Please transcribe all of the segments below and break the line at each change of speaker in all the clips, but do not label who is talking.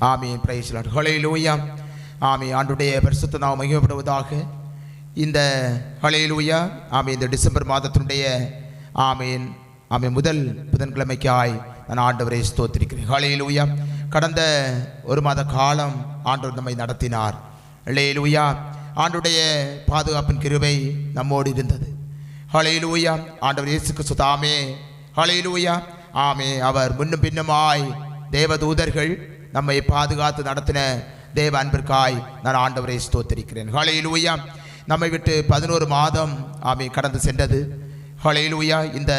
ஆமீன். Price Lord லூயா ஆமீன். ஆண்டுடைய பரிசுத்த நாம் மகிமப்படுவதாக. இந்த ஹalleluya ஆமீன். இந்த டிசம்பர் மாதத்தினுடைய ஆமீன். ஆமீன். முதல் புதன்கிழமைக்காய் நான் ஆண்டவரை ஸ்தோத்திருக்கிறேன். ஹலே லூயா கடந்த ஒரு மாத காலம் ஆண்டவர் நம்மை நடத்தினார். ஹalleluya ஆண்டுடைய பாதுகாப்பின் கிருவை நம்மோடு இருந்தது. ஹalleluya ஆண்டவர் இயேசுக்கு சுதாமே ஹலே லூயா ஆமே. அவர் முன்னும் பின்னுமாய் தேவதூதர்கள் நம்மை பாதுகாத்து நடத்தின தேவ அன்பிற்காய் நான் ஆண்டவரை ஸ்தோத்திரிக்கிறேன். ஹலையிலூயா நம்மை விட்டு பதினோரு மாதம் ஆமே கடந்து சென்றது. ஹலையிலூயா இந்த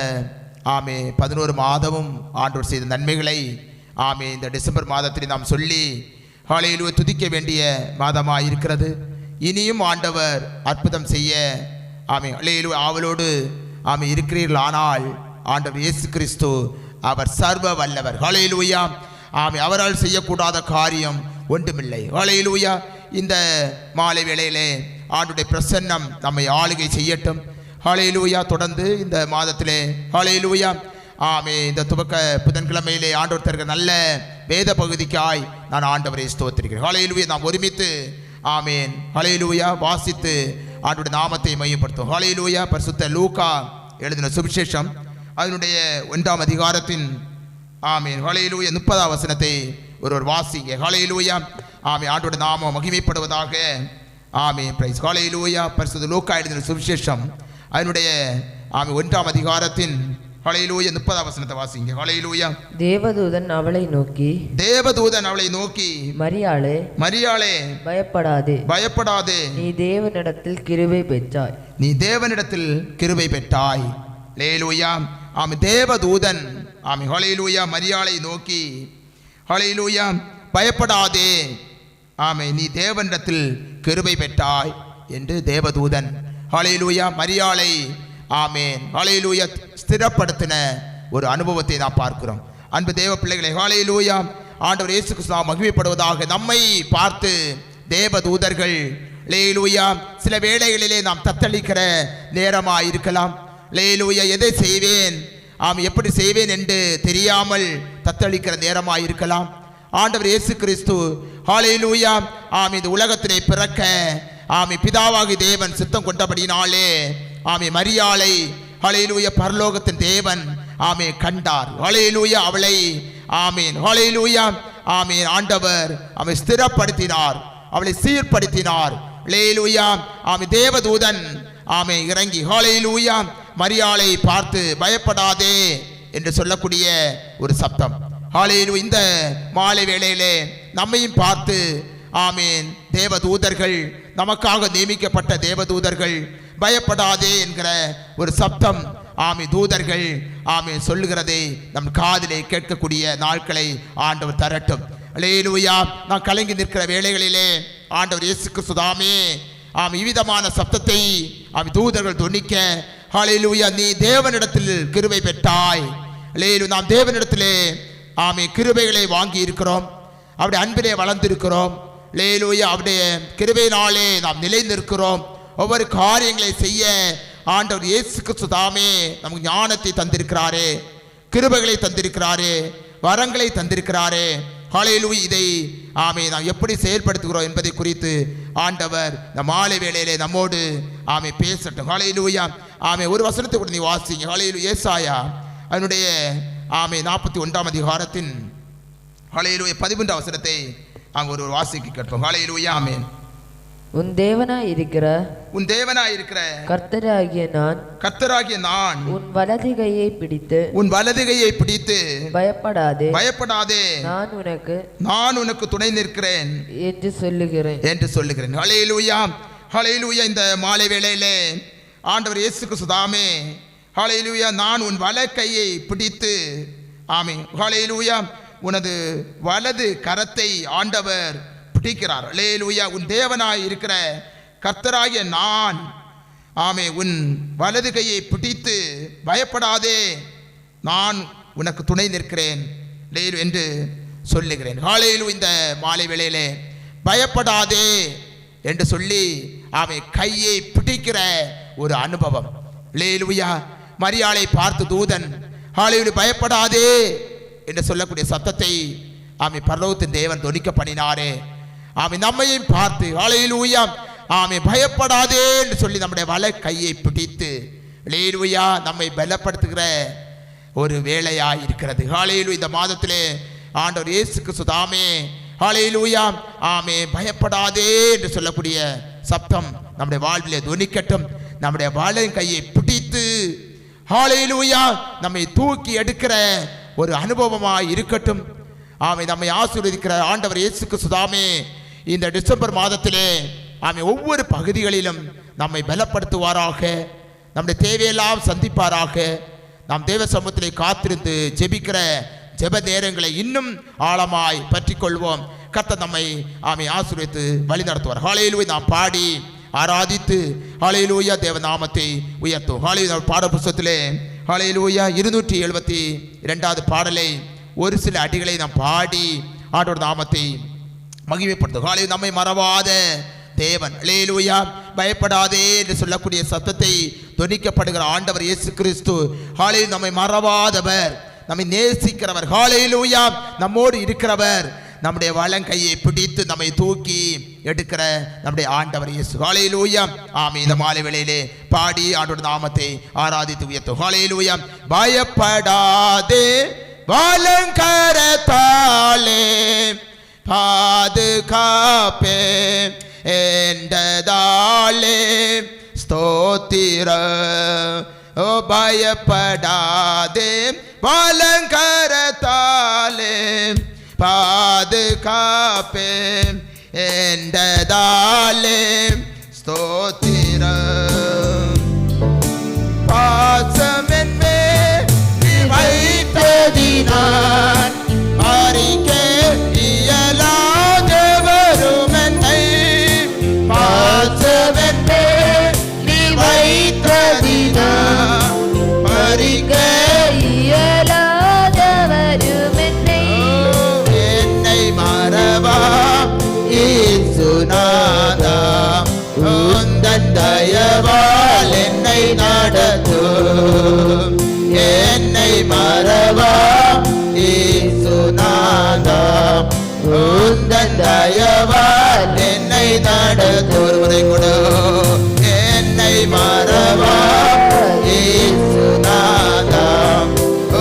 ஆமே பதினோரு மாதமும் ஆண்டவர் செய்த நன்மைகளை ஆமே இந்த டிசம்பர் மாதத்தில் நாம் சொல்லி ஹலையிலுவை துதிக்க வேண்டிய மாதமாக இருக்கிறது. இனியும் ஆண்டவர் அற்புதம் செய்ய ஆமே ஹலையிலு ஆவலோடு ஆமே இருக்கிறீர்கள் ஆனால் ஆண்டவர் இயேசு கிறிஸ்து அவர் சர்வ வல்லவர். ஹalleluya. ஆமே அவரால் செய்யக்கூடாத காரியம் ஒன்றுமில்லை. ஹalleluya. இந்த மாலை வேளையிலே ஆண்டுடைய பிரசன்னம் நம்மை ஆளுகை செய்யட்டும். ஹாலையிலூயா தொடர்ந்து இந்த மாதத்திலே ஹalleluya. ஆமே இந்த துவக்க புதன்கிழமையிலே ஆண்டவர் தருகிற நல்ல வேத பகுதிக்காய் நான் ஆண்டவரை ஸ்தோத்திருக்கிறேன். ஹalleluya. நாம் ஒருமித்து ஆமேன். ஹலையிலூயா வாசித்து ஆண்டுடைய நாமத்தை மையப்படுத்தும் ஹalleluya. பரிசுத்த லூக்கா எழுதின சுவிசேஷம். அதனுடைய ஒன்றாம் அதிகாரத்தின் ஆமீன். ஹalleluya. முப்பதாம் வசனத்தை ஒருவர் வாசிங்க. ஹalleluya. ஆமே ஆண்டோட நாமம் மகிமைப்படுவதாக. ஆமே பிரைஸ் ஹalleluya. பரிசுத்த லூக்கா எழுதின சுவிசேஷம். அதனுடைய ஆமே ஒன்றாம் அதிகாரத்தின் ஹalleluya. முப்பதாம் வசனத்தை வாசிங்க. ஹalleluya.
தேவதூதன் அவளை நோக்கி
தேவதூதன் அவளை நோக்கி
மரியாளே
மரியாளே
பயப்படாதே.
பயப்படாதே.
நீ தேவனிடத்தில் கிருபை பெற்றாய்.
நீ தேவனிடத்தில் கிருபை பெற்றாய். லேலூயா ஆமை தேவதூதன். ஆமை ஹொலையிலூயா மரியாளை நோக்கி ஹொலையிலூயா பயப்படாதே. ஆமை நீ தேவனிடத்தில் கிருபை பெற்றாய் என்று தேவதூதன் ஹலையிலூயா மரியாளை ஆமேன். ஹலையிலூயா ஸ்திரப்படுத்தின ஒரு அனுபவத்தை நாம் பார்க்கிறோம். அன்பு தேவ பிள்ளைகளை ஹொலையிலூயா ஆண்டவர் இயேசு கிருஷ்ணா நாம் மகிமைப்படுவதாக நம்மை பார்த்து தேவதூதர்கள் லேலூயா சில வேளைகளிலே நாம் தத்தளிக்கிற நேரமாக இருக்கலாம் லேலூயா எதை செய்வேன்? ஆம் எப்படி செய்வேன் என்று தெரியாமல் தத்தளிக்கிற நேரமாக இருக்கலாம் ஆண்டவர் இயேசு கிறிஸ்து ஹாலேலூயா ஆம் இந்த உலகத்திலே பிறக்க ஆமி பிதாவாகி தேவன் சித்தம் கொண்டபடினாலே ஆமி மரியாளை ஹalleluya பரலோகத்தின் தேவன் ஆமே கண்டார். ஹalleluya அவளை ஆமீன் ஹalleluya ஆமீன் ஆண்டவர் அவளை ஸ்திரப்படுத்தினார் அவளை சீர்படுத்தினார். லேலூயா ஆமை தேவதூதன் ஆமை இறங்கி ஹalleluya மரியாளை பார்த்து பயப்படாதே என்று சொல்லக்கூடிய ஒரு சப்தம். ஆலையில் இந்த மாலை வேளையிலே நம்மையும் பார்த்து ஆமீன் தேவதூதர்கள் நமக்காக நியமிக்கப்பட்ட தேவதூதர்கள் பயப்படாதே என்கிற ஒரு சப்தம் ஆமி தூதர்கள் ஆமி சொல்லுகிறதை நம் காதிலே கேட்கக்கூடிய நாட்களை ஆண்டவர் தரட்டும். அலேலூயா நான் கலங்கி நிற்கிற வேலைகளிலே ஆண்டவர் இயேசுக்கு சுதாமே ஆம் இவ்விதமான சப்தத்தை ஆமி தூதர்கள் துணிக்க ஹalleluya நீ தேவனிடத்தில் கிருபை பெற்றாய். லேலு நாம் தேவனிடத்திலே ஆமே கிருபைகளை வாங்கி இருக்கிறோம் அவருடைய அன்பிலே வளர்ந்திருக்கிறோம். லேலூயா அவருடைய கிருபையினாலே நாம் நிலைந்திருக்கிறோம் ஒவ்வொரு காரியங்களை செய்ய ஆண்டவர் இயேசு கிறிஸ்து தாமே நமக்கு ஞானத்தை தந்திருக்கிறாரே. கிருபைகளை தந்திருக்கிறாரே. வரங்களை தந்திருக்கிறாரே. ஹலையிலு இதை ஆமே நாம் எப்படி செயல்படுத்துகிறோம் என்பதை குறித்து ஆண்டவர் இந்த மாலை வேளையிலே நம்மோடு ஆமை பேசட்டும். ஹalleluya ஆமை ஒரு வசனத்தை கூட நீ வாசிங்க. ஹலையிலு ஏசாயா அதனுடைய ஆமை நாற்பத்தி ஒன்றாம் அதிகாரத்தின் ஹலையிலுய பதிமூன்றாம் வசனத்தை அங்கே ஒரு வாசிக்க கேட்போம். ஹலையிலுயா ஆமேன்.
உன் தேவனாய் இருக்கிற
உன் தேவனாய் இருக்கிற
கர்த்தராகிய நான்
கர்த்தராகிய நான்
உன் வலது கையை பிடித்து
உன் வலது கையை பிடித்து
பயப்படாதே.
பயப்படாதே.
நான் உனக்கு
நான் உனக்கு துணை நிற்கிறேன்.
என்று சொல்லுகிறேன்.
என்று சொல்லுகிறேன். ஹalleluya ஹalleluya இந்த மாலை வேளையிலே ஆண்டவர் இயேசு கிறிஸ்துதாமே ஹalleluya நான் உன் வல கையை பிடித்து. ஆமே ஹalleluya உனது வலது கரத்தை ஆண்டவர் பிடிக்கிறார். ஹalleluya உன் தேவனாய் இருக்கிற கர்த்தராகிய நான். ஆமே உன் வலது கையை பிடித்து பயப்படாதே. நான் உனக்கு துணை நிற்கிறேன். லேலு என்று சொல்லுகிறேன். காலையில் இந்த மாலை வேளையிலே பயப்படாதே என்று சொல்லி அவன் கையை பிடிக்கிற ஒரு அனுபவம். லேலுயா மரியாளை பார்த்து தூதன் ஹாலேலு பயப்படாதே என்று சொல்லக்கூடிய சத்தத்தை ஆமை பரலோகத்தின் தேவன் தொனிக்க பண்ணினாரே. ஆமை நம்மையும் பார்த்து ஹalleluya ஆமை பயப்படாதே என்று சொல்லி நம்முடைய வலை கையை பிடித்து ஹalleluya நம்மை பலப்படுத்துகிற ஒரு வேலையாக இருக்கிறது ஹalleluya இந்த மாதத்திலே ஆண்டவர் இயேசுக்கு சுதாமே காலையில் ஊயாம் ஆமே பயப்படாதே என்று சொல்லக்கூடிய சப்தம் நம்முடைய வாழ்விலே துணிக்கட்டும் நம்முடைய வாழின் கையை பிடித்து ஹalleluya நம்மை தூக்கி எடுக்கிற ஒரு அனுபவமாக இருக்கட்டும் ஆமை நம்மை ஆசீர்வதிக்கிற ஆண்டவர் இயேசுக்கு சுதாமே இந்த டிசம்பர் மாதத்திலே ஆமை ஒவ்வொரு பகுதிகளிலும் நம்மை பலப்படுத்துவாராக. நம்முடைய தேவையெல்லாம் சந்திப்பாராக. நாம் தேவ சமூகத்திலே காத்திருந்து ஜெபிக்கிற ஜெப நேரங்களை இன்னும் ஆழமாய் பற்றி கொள்வோம் கத்த நம்மை ஆமை ஆசிரியத்து வழி நடத்துவார் ஹாலையிலுவை நாம் பாடி ஆராதித்து ஹாலையிலூயா தேவ நாமத்தை உயர்த்தும் ஹாலையில் பாட புஸ்தத்திலே ஹாலையிலூயா இருநூற்றி எழுபத்தி இரண்டாவது பாடலை ஒரு சில அடிகளை நாம் பாடி ஆண்டோட நாமத்தை மகிமைப்படுத்தும். காலையில் நம்மை மறவாத தேவன். லேலூயா பயப்படாதே என்று சொல்லக்கூடிய சத்தத்தை துணிக்கப்படுகிற ஆண்டவர் இயேசு கிறிஸ்து. காலையில் நம்மை மறவாதவர். நம்மை நேசிக்கிறவர். காலையிலூயா நம்மோடு இருக்கிறவர். நம்முடைய வளங்கையை பிடித்து நம்மை தூக்கி எடுக்கிற நம்முடைய ஆண்டவர் இயேசு. ஹாலையிலூயா ஆமே இந்த மாலை வேளையிலே பாடி ஆண்டோட நாமத்தை ஆராதித்து உயர்த்தும் ஹாலையிலூயா பயப்படாதே. வளங்கரத்தாலே பாதுகாப்பே என்றதாலே ஸ்தோத்திர ஓ பயப்படாதே வலங்கரத்தாலே பாதுகாப்பே என்றதாலே ஸ்தோத்திர உந்தன் தயவால் என்னை நடத்தும் ஒருவரை கொடு. என்னை மறவா ஈசுநாதா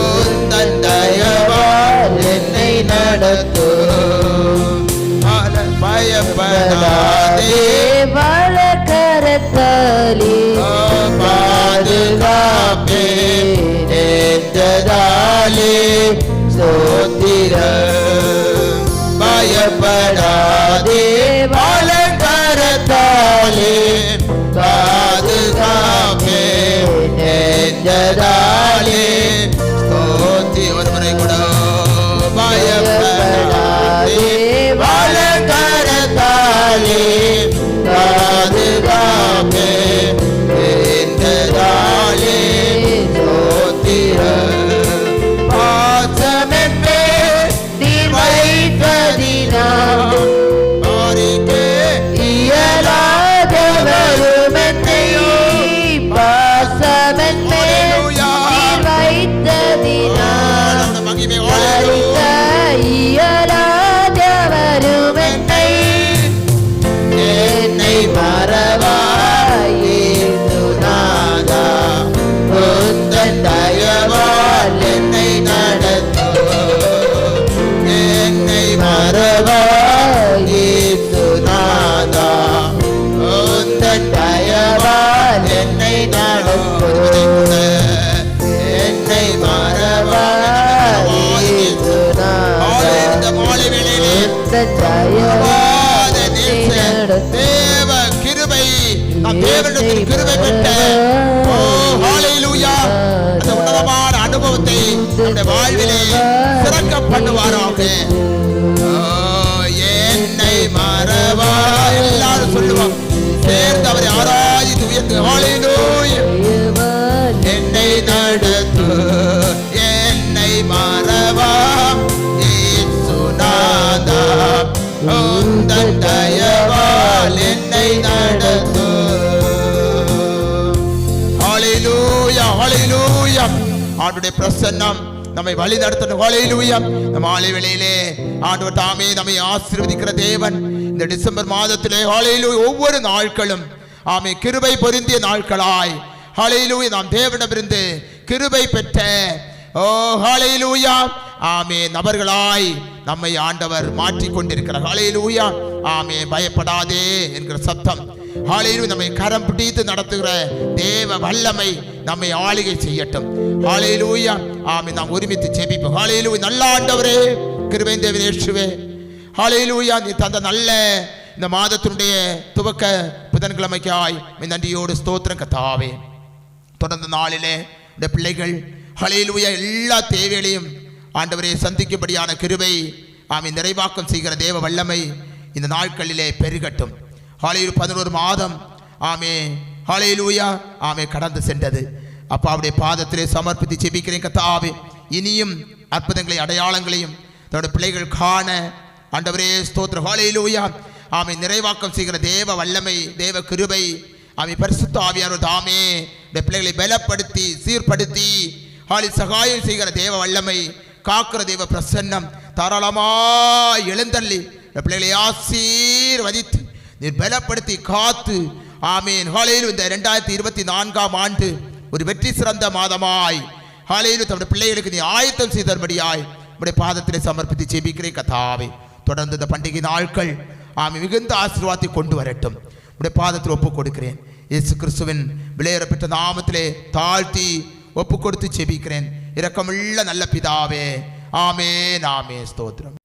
உந்தன் தயவால் என்னை நடத்தும் ஆல- பயப்படாதே.
வளக்கரத்தாலே
ஓ பாதுகாப்பே என்றதாலே சோத்திர பயப்படாதே தேவ கிருபை நம் தேவனிடத்தில் கிருபை பெற்ற ஓ ஹalleluya அந்த உன்னதமான அனுபவத்தை நம்முடைய வாழ்விலே சிறக்க பண்ணுவாராக என்னை மறவா எல்லாரும் சொல்லுவோம் சேர்ந்து அவரை ஆராதித்து பிரசன்னம். நம்மை வழி நடத்தணும். ஹalleluya. இந்த மாலை ஆண்டு ஆண்டவர் தாமே நம்மை ஆசீர்வதிக்கிற தேவன். இந்த டிசம்பர் மாதத்திலே ஹalleluya. ஒவ்வொரு நாட்களும் ஆமை கிருபை பொருந்திய நாட்களாய். ஹalleluya. நாம் தேவனிடமிருந்து கிருபை பெற்ற ஓ ஹாலையிலூயா ஆமே நபர்களாய் நம்மை ஆண்டவர் மாற்றிக் கொண்டிருக்கிறார் ஹாலையிலூயா ஆமே பயப்படாதே என்கிற சத்தம். ஹாலையிலும் நம்மை கரம் பிடித்து நடத்துகிற தேவ வல்லமை நம்மை ஆளுகை செய்யட்டும். ஹalleluya. ஆமை நாம் ஒருமித்து ஜெபிப்போம். ஹalleluya. நல்ல ஆண்டவரே கிருபை தேவன் இயேசுவே. நீ தந்த நல்ல இந்த மாதத்தினுடைய துவக்க புதன்கிழமைக்காய் உம்மை நன்றியோடு ஸ்தோத்திரம் கத்தாவே தொடர்ந்த நாளிலே இந்த பிள்ளைகள் ஹalleluya. எல்லா தேவைகளையும் ஆண்டவரே சந்திக்கும்படியான கிருபை ஆமை நிறைவாக்கம் செய்கிற தேவ வல்லமை இந்த நாட்களிலே பெருகட்டும். ஹாலையில் பதினோரு மாதம் ஆமே ஹalleluya. ஆமே கடந்து சென்றது. அப்பாவுடைய பாதத்திலே சமர்ப்பித்து செபிக்கிறேன் கத்தாவே இனியும் அற்புதங்களை அடையாளங்களையும் தன்னுடைய பிள்ளைகள் காண ஆண்டவரே ஸ்தோத்திர ஹாலையிலூயா ஆமை நிறைவாக்கம் செய்கிற தேவ வல்லமை தேவ கிருபை ஆமை பரிசுத்த ஆவியானவர் தாமே. இந்த பிள்ளைகளை பலப்படுத்தி சீர்படுத்தி ஆளி சகாயம் செய்கிற தேவ வல்லமை காக்கிற தேவ பிரசன்னம் தாராளமாய் எழுந்தள்ளி இந்த பிள்ளைகளை ஆசீர்வதித்து நீர் பலப்படுத்தி காத்து ஆமீன். ஹாலையில் இந்த ரெண்டாயிரத்தி இருபத்தி நான்காம் ஆண்டு ஒரு வெற்றி சிறந்த மாதமாய். ஹாலையில் தம்முடைய பிள்ளைகளுக்கு நீ ஆயத்தம் செய்தபடியாய். உடைய பாதத்திலே சமர்ப்பித்து ஜெபிக்கிறேன் கதாவே தொடர்ந்து இந்த பண்டிகை நாட்கள் ஆமை மிகுந்த ஆசீர்வாதத்தை கொண்டு வரட்டும். உடைய பாதத்தில் ஒப்புக் கொடுக்கிறேன். இயேசு கிறிஸ்துவின் விளையேற பெற்ற நாமத்திலே தாழ்த்தி ஒப்பு கொடுத்து ஜெபிக்கிறேன். இரக்கமுள்ள நல்ல பிதாவே. ஆமே நாமே ஸ்தோத்திரம்.